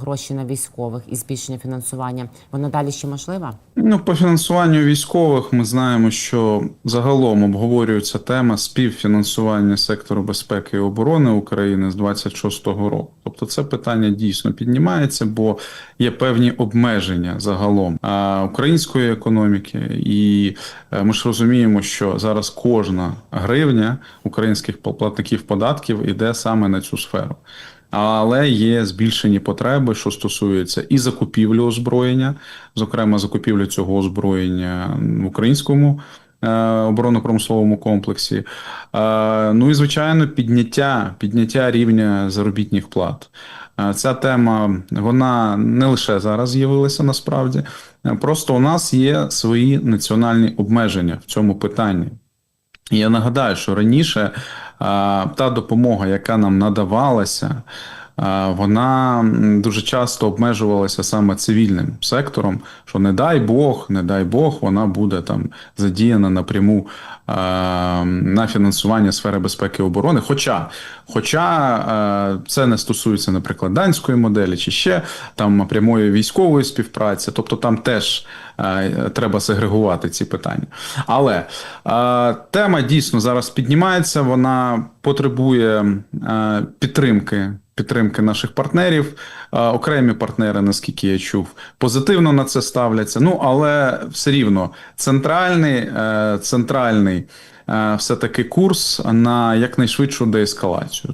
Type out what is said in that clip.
гроші на військових і збільшення фінансування, вона далі ще можлива? Ну, по фінансуванню військових ми знаємо, що загалом обговорюється тема співфінансування сектору безпеки і оборони України з 26-го року. Тобто, це питання дійсно піднімається, бо є певні обмеження загалом української економіки, і е, ми ж розуміємо, що зараз кожна гривня українських платників податків іде саме на цю сферу. Але є збільшені потреби, що стосується і закупівлі озброєння, зокрема закупівлі цього озброєння в українському оборонно-промисловому комплексі. Е, Ну і звичайно, підняття, підняття рівня заробітних плат. Е, Ця тема вона не лише зараз з'явилася насправді. Е, Просто у нас є свої національні обмеження в цьому питанні. І Я нагадаю, що раніше та допомога, яка нам надавалася, вона дуже часто обмежувалася саме цивільним сектором. Що не дай Бог, не дай Бог, вона буде там задіяна напряму на фінансування сфери безпеки і оборони. Хоча, хоча це не стосується, наприклад, данської моделі чи ще там прямої військової співпраці, тобто там теж е, треба сегрегувати ці питання. Але е, тема дійсно зараз піднімається, вона потребує е, підтримки. Підтримки наших партнерів, окремі партнери, наскільки я чув, позитивно на це ставляться. Ну але все рівно центральний, е, центральний е, все таки курс на якнайшвидшу деескалацію.